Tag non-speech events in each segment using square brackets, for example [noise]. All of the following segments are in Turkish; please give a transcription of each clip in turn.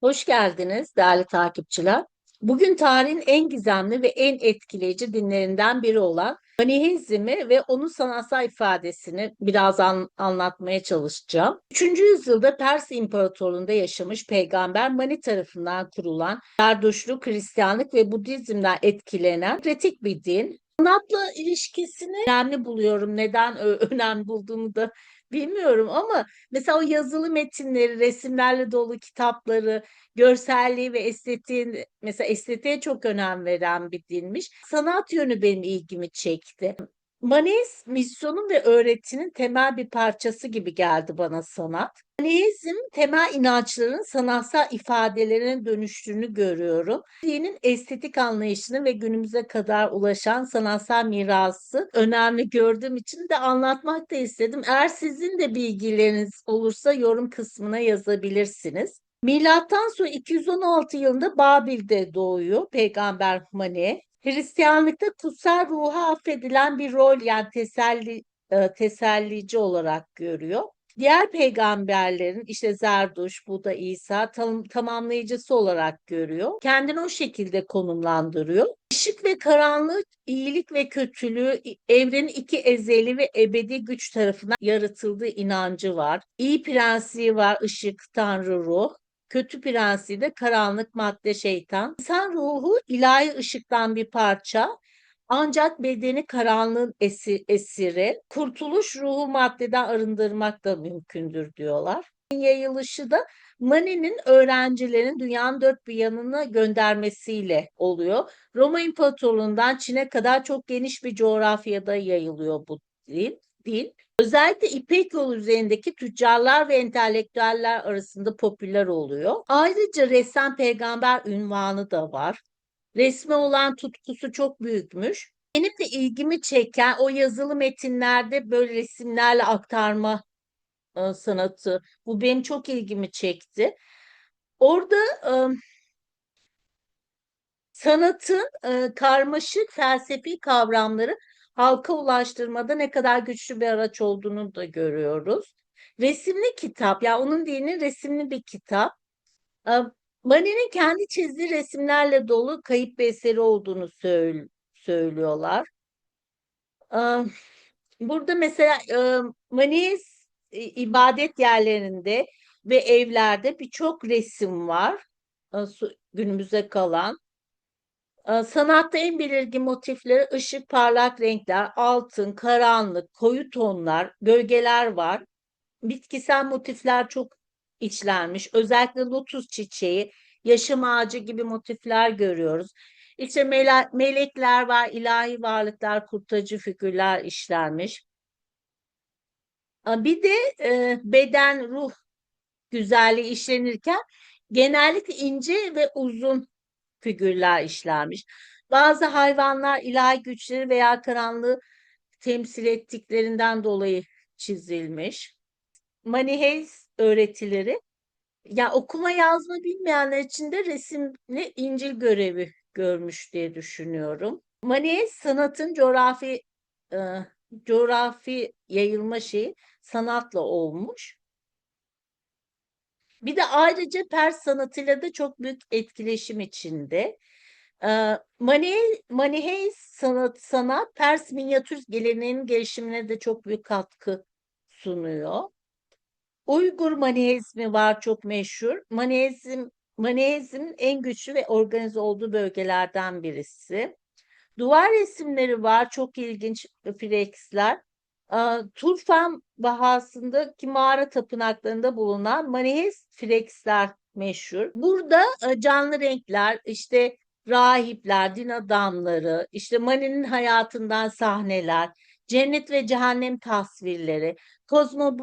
Hoş geldiniz değerli takipçiler. Bugün tarihin en gizemli ve en etkileyici dinlerinden biri olan Manihizmi ve onun sanatsal ifadesini biraz an- anlatmaya çalışacağım. 3. yüzyılda Pers İmparatorluğu'nda yaşamış peygamber Mani tarafından kurulan Zerduşluk, Hristiyanlık ve Budizm'den etkilenen kritik bir din. Sanatla ilişkisini önemli buluyorum. Neden [laughs] önemli bulduğumu da bilmiyorum ama mesela o yazılı metinleri, resimlerle dolu kitapları, görselliği ve estetiğin mesela estetiğe çok önem veren bir dinmiş. Sanat yönü benim ilgimi çekti. Maneist misyonun ve öğretinin temel bir parçası gibi geldi bana sanat. Maneizm temel inançların sanatsal ifadelerine dönüştüğünü görüyorum. Dinin estetik anlayışını ve günümüze kadar ulaşan sanatsal mirası önemli gördüğüm için de anlatmak da istedim. Eğer sizin de bilgileriniz olursa yorum kısmına yazabilirsiniz. Milattan sonra 216 yılında Babil'de doğuyor Peygamber Mani. Hristiyanlıkta kutsal ruha affedilen bir rol yani teselli e, tesellici olarak görüyor. Diğer peygamberlerin işte Zerduş, Buda, İsa tam, tamamlayıcısı olarak görüyor. Kendini o şekilde konumlandırıyor. Işık ve karanlık, iyilik ve kötülüğü evrenin iki ezeli ve ebedi güç tarafından yaratıldığı inancı var. İyi prensi var, ışık, tanrı, ruh. Kötü prensi de karanlık madde şeytan. İnsan ruhu ilahi ışıktan bir parça. Ancak bedeni karanlığın esi, esiri. Kurtuluş ruhu maddeden arındırmak da mümkündür diyorlar. Yayılışı da Mani'nin öğrencilerin dünyanın dört bir yanına göndermesiyle oluyor. Roma İmparatorluğundan Çin'e kadar çok geniş bir coğrafyada yayılıyor bu din. Din. Özellikle İpek yolu üzerindeki tüccarlar ve entelektüeller arasında popüler oluyor. Ayrıca ressam peygamber ünvanı da var. Resme olan tutkusu çok büyükmüş. Benim de ilgimi çeken o yazılı metinlerde böyle resimlerle aktarma e, sanatı. Bu benim çok ilgimi çekti. Orada e, sanatın e, karmaşık felsefi kavramları halka ulaştırmada ne kadar güçlü bir araç olduğunu da görüyoruz. Resimli kitap, ya onun dini resimli bir kitap. Mani'nin kendi çizdiği resimlerle dolu kayıp bir eseri olduğunu söylüyorlar. Burada mesela Mani ibadet yerlerinde ve evlerde birçok resim var günümüze kalan. E, Sanatta en belirgin motifleri ışık, parlak renkler, altın, karanlık, koyu tonlar, gölgeler var. Bitkisel motifler çok içlenmiş. Özellikle lotus çiçeği, yaşam ağacı gibi motifler görüyoruz. İşte mele- melekler var, ilahi varlıklar, kurtarıcı figürler işlenmiş. E, Bir de e, beden, ruh güzelliği işlenirken genellikle ince ve uzun figürler işlenmiş. Bazı hayvanlar ilahi güçleri veya karanlığı temsil ettiklerinden dolayı çizilmiş. Maniheist öğretileri ya okuma yazma bilmeyenler için de resimli İncil görevi görmüş diye düşünüyorum. Maniheist sanatın coğrafi e, coğrafi yayılma şeyi sanatla olmuş. Bir de ayrıca Pers sanatıyla da çok büyük etkileşim içinde. Mani, Maniheist sanat, sanat Pers minyatür geleneğinin gelişimine de çok büyük katkı sunuyor. Uygur Maniheizmi var çok meşhur. Maniheizm, Maniheizm'in en güçlü ve organize olduğu bölgelerden birisi. Duvar resimleri var çok ilginç freksler. Aa, Turfan Bahası'ndaki mağara tapınaklarında bulunan Maniheist freksler meşhur. Burada e, canlı renkler, işte rahipler, din adamları, işte Mani'nin hayatından sahneler, cennet ve cehennem tasvirleri, kozmo,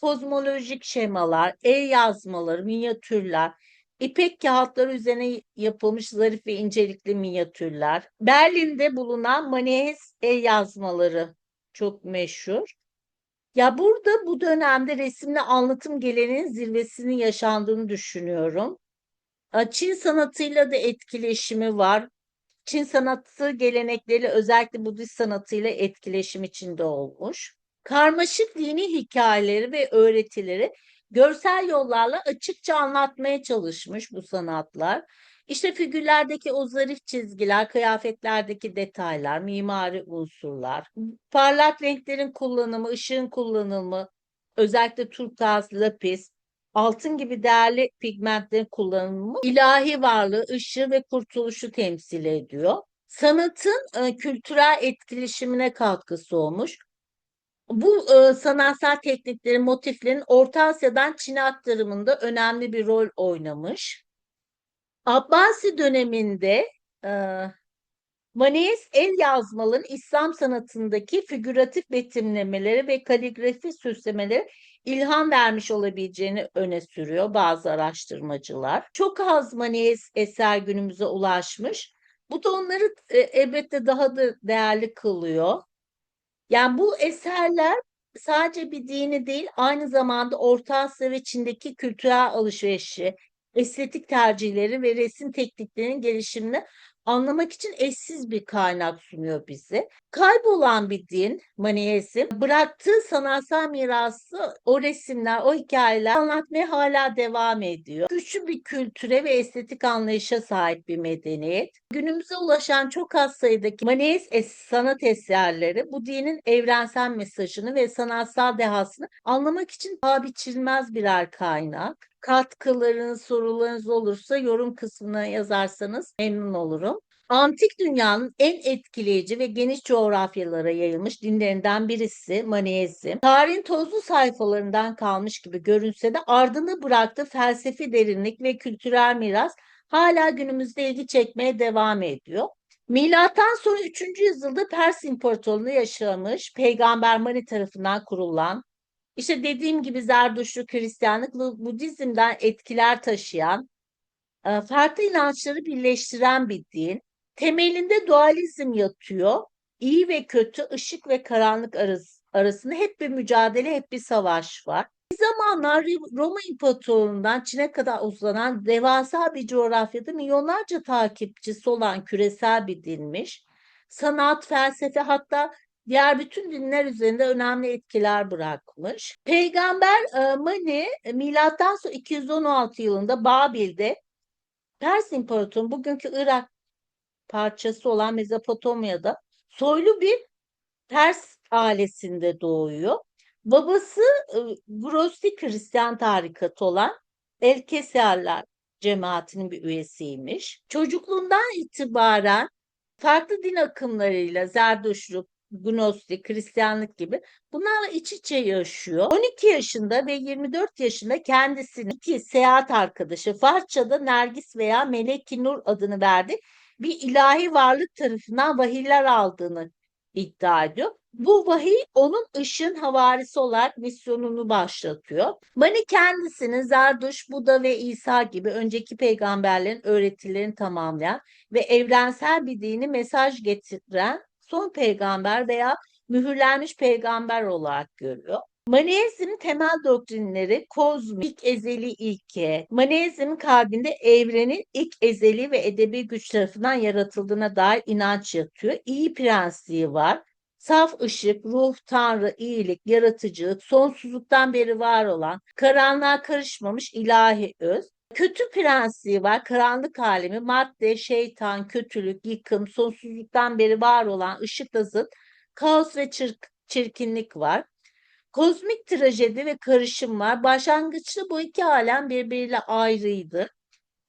kozmolojik şemalar, el yazmaları, minyatürler, İpek kağıtları üzerine yapılmış zarif ve incelikli minyatürler. Berlin'de bulunan Manihes el yazmaları çok meşhur. Ya burada bu dönemde resimli anlatım geleneğinin zirvesinin yaşandığını düşünüyorum. Çin sanatıyla da etkileşimi var. Çin sanatı gelenekleri özellikle Budist sanatıyla etkileşim içinde olmuş. Karmaşık dini hikayeleri ve öğretileri görsel yollarla açıkça anlatmaya çalışmış bu sanatlar. İşte figürlerdeki o zarif çizgiler, kıyafetlerdeki detaylar, mimari unsurlar, parlak renklerin kullanımı, ışığın kullanımı, özellikle turkuaz, lapis, altın gibi değerli pigmentlerin kullanımı ilahi varlığı, ışığı ve kurtuluşu temsil ediyor. Sanatın e, kültürel etkileşimine katkısı olmuş. Bu e, sanatsal tekniklerin, motiflerin Orta Asya'dan Çin'e aktarımında önemli bir rol oynamış. Abbasi döneminde e, Manees el yazmaların İslam sanatındaki figüratif betimlemeleri ve kaligrafi süslemeleri ilham vermiş olabileceğini öne sürüyor bazı araştırmacılar. Çok az Manees eser günümüze ulaşmış. Bu da onları e, elbette daha da değerli kılıyor. Yani bu eserler sadece bir dini değil, aynı zamanda Orta Asya ve Çin'deki kültürel alışverişi, estetik tercihleri ve resim tekniklerinin gelişimini anlamak için eşsiz bir kaynak sunuyor bize. Kaybolan bir din, Maniheizm, bıraktığı sanatsal mirası, o resimler, o hikayeler anlatmaya hala devam ediyor. Güçlü bir kültüre ve estetik anlayışa sahip bir medeniyet. Günümüze ulaşan çok az sayıdaki Maniheist es sanat eserleri bu dinin evrensel mesajını ve sanatsal dehasını anlamak için paha biçilmez birer kaynak katkılarınız, sorularınız olursa yorum kısmına yazarsanız memnun olurum. Antik dünyanın en etkileyici ve geniş coğrafyalara yayılmış dinlerinden birisi Maneizm. Tarihin tozlu sayfalarından kalmış gibi görünse de ardını bıraktığı felsefi derinlik ve kültürel miras hala günümüzde ilgi çekmeye devam ediyor. Milattan sonra 3. yüzyılda Pers İmparatorluğu'nda yaşamış Peygamber Mani tarafından kurulan işte dediğim gibi Zerdüştlük, Hristiyanlık, Budizm'den etkiler taşıyan, e, farklı inançları birleştiren bir din. Temelinde dualizm yatıyor. İyi ve kötü, ışık ve karanlık arasında hep bir mücadele, hep bir savaş var. Bir zamanlar Roma İmparatorluğu'ndan Çin'e kadar uzanan devasa bir coğrafyada milyonlarca takipçisi olan küresel bir dinmiş. Sanat, felsefe hatta diğer bütün dinler üzerinde önemli etkiler bırakmış. Peygamber e, Mani e, milattan sonra 216 yılında Babil'de Pers İmparatorluğu bugünkü Irak parçası olan Mezopotamya'da soylu bir Pers ailesinde doğuyor. Babası e, Gnostik Hristiyan tarikatı olan Elkeserler cemaatinin bir üyesiymiş. Çocukluğundan itibaren farklı din akımlarıyla Zerdüştlük, Gnostik, Hristiyanlık gibi bunlarla iç içe yaşıyor. 12 yaşında ve 24 yaşında kendisinin iki seyahat arkadaşı Farsça'da Nergis veya Melek-i Nur adını verdi. Bir ilahi varlık tarafından vahiyler aldığını iddia ediyor. Bu vahiy onun ışın havarisi olarak misyonunu başlatıyor. Mani kendisini Zarduş, Buda ve İsa gibi önceki peygamberlerin öğretilerini tamamlayan ve evrensel bir dini mesaj getiren son peygamber veya mühürlenmiş peygamber olarak görüyor. Maneizm temel doktrinleri kozmik, ezeli ilke, Maneizm kalbinde evrenin ilk ezeli ve edebi güç tarafından yaratıldığına dair inanç yatıyor. İyi prensliği var. Saf ışık, ruh, tanrı, iyilik, yaratıcılık, sonsuzluktan beri var olan, karanlığa karışmamış ilahi öz. Kötü prensliği var, karanlık alemi, madde, şeytan, kötülük, yıkım, sonsuzluktan beri var olan ışıkla zıt, kaos ve çirk, çirkinlik var. Kozmik trajedi ve karışım var. Başlangıçta bu iki alem birbiriyle ayrıydı.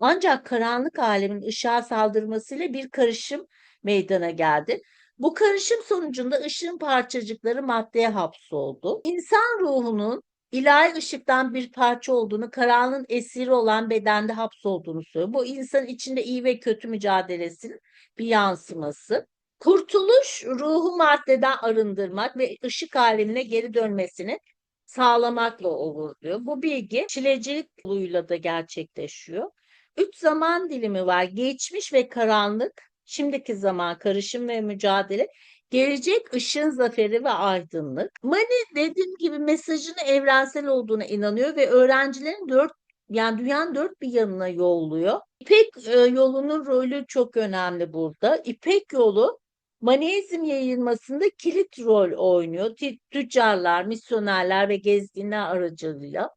Ancak karanlık alemin ışığa saldırmasıyla bir karışım meydana geldi. Bu karışım sonucunda ışığın parçacıkları maddeye hapsoldu. İnsan ruhunun ilahi ışıktan bir parça olduğunu, karanlığın esiri olan bedende hapsolduğunu söylüyor. Bu insan içinde iyi ve kötü mücadelesinin bir yansıması. Kurtuluş ruhu maddeden arındırmak ve ışık alemine geri dönmesini sağlamakla olur diyor. Bu bilgi çilecilik yoluyla da gerçekleşiyor. Üç zaman dilimi var. Geçmiş ve karanlık, şimdiki zaman karışım ve mücadele, gelecek ışın zaferi ve aydınlık. Mani dediğim gibi mesajın evrensel olduğuna inanıyor ve öğrencilerin dört yani dünyanın dört bir yanına yolluyor. İpek e, yolunun rolü çok önemli burada. İpek yolu Maneizm yayılmasında kilit rol oynuyor. Tüccarlar, misyonerler ve gezginler aracılığıyla.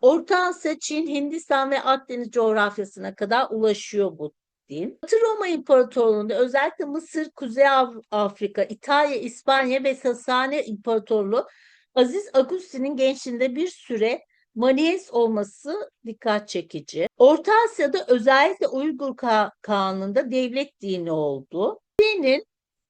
Orta Asya, Çin, Hindistan ve Akdeniz coğrafyasına kadar ulaşıyor bu din. Batı Roma İmparatorluğu'nda özellikle Mısır, Kuzey Afrika, İtalya, İspanya ve Sasani İmparatorluğu Aziz Agustin'in gençliğinde bir süre Manihes olması dikkat çekici. Orta Asya'da özellikle Uygur Ka- Kağan'ında devlet dini oldu. Dinin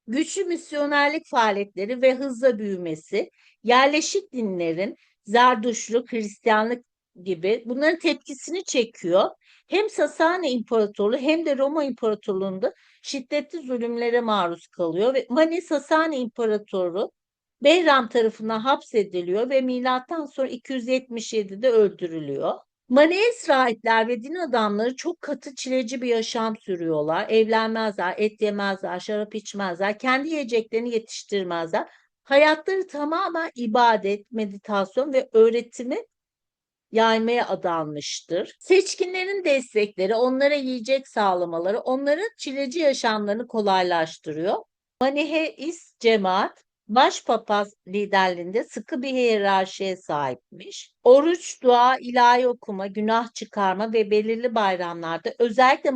güçlü misyonerlik faaliyetleri ve hızla büyümesi, yerleşik dinlerin Zerdüştlük, Hristiyanlık gibi bunların tepkisini çekiyor. Hem Sasani İmparatorluğu hem de Roma İmparatorluğu'nda şiddetli zulümlere maruz kalıyor ve Mani Sasani İmparatoru Behram tarafından hapsediliyor ve milattan sonra 277'de öldürülüyor. Manees rahipler ve din adamları çok katı çileci bir yaşam sürüyorlar. Evlenmezler, et yemezler, şarap içmezler, kendi yiyeceklerini yetiştirmezler. Hayatları tamamen ibadet, meditasyon ve öğretimi yaymaya adanmıştır. Seçkinlerin destekleri, onlara yiyecek sağlamaları, onların çileci yaşamlarını kolaylaştırıyor. Maniheist cemaat başpapaz liderliğinde sıkı bir hiyerarşiye sahipmiş. Oruç, dua, ilahi okuma, günah çıkarma ve belirli bayramlarda özellikle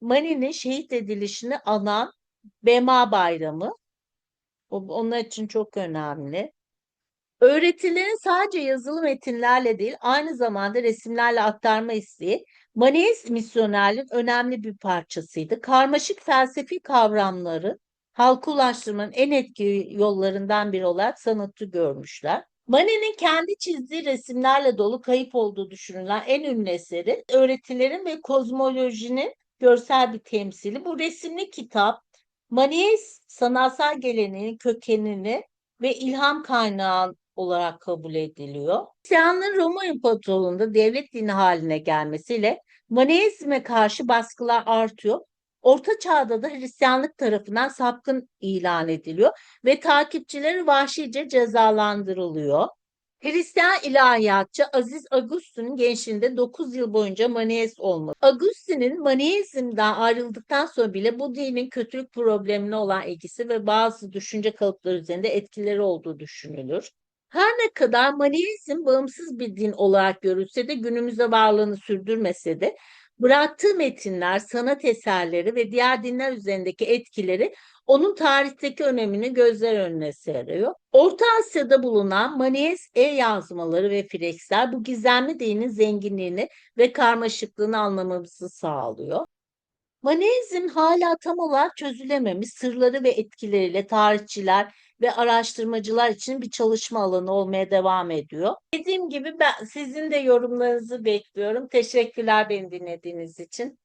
Mani'nin şehit edilişini anan Bema Bayramı onlar için çok önemli. Öğretilerin sadece yazılı metinlerle değil, aynı zamanda resimlerle aktarma isteği Maneist misyonerliğin önemli bir parçasıydı. Karmaşık felsefi kavramları halka ulaştırmanın en etkili yollarından biri olarak sanatı görmüşler. Manet'in kendi çizdiği resimlerle dolu kayıp olduğu düşünülen en ünlü eseri öğretilerin ve kozmolojinin görsel bir temsili. Bu resimli kitap Maneist sanatsal geleneğin kökenini ve ilham kaynağı olarak kabul ediliyor. Hristiyanlığın Roma İmparatorluğu'nda devlet dini haline gelmesiyle Maneizme karşı baskılar artıyor. Orta Çağ'da da Hristiyanlık tarafından sapkın ilan ediliyor ve takipçileri vahşice cezalandırılıyor. Hristiyan ilahiyatçı Aziz Agustin'in gençliğinde 9 yıl boyunca Maniheist olması. Agustin'in Maniheizm'den ayrıldıktan sonra bile bu dinin kötülük problemine olan ilgisi ve bazı düşünce kalıpları üzerinde etkileri olduğu düşünülür. Her ne kadar Maniheizm bağımsız bir din olarak görülse de günümüzde varlığını sürdürmese de bıraktığı metinler, sanat eserleri ve diğer dinler üzerindeki etkileri onun tarihteki önemini gözler önüne seriyor. Orta Asya'da bulunan Manihes el-yazmaları ve freksler bu gizemli dinin zenginliğini ve karmaşıklığını anlamamızı sağlıyor. Maneizm hala tam olarak çözülememiş sırları ve etkileriyle tarihçiler ve araştırmacılar için bir çalışma alanı olmaya devam ediyor. Dediğim gibi ben sizin de yorumlarınızı bekliyorum. Teşekkürler beni dinlediğiniz için.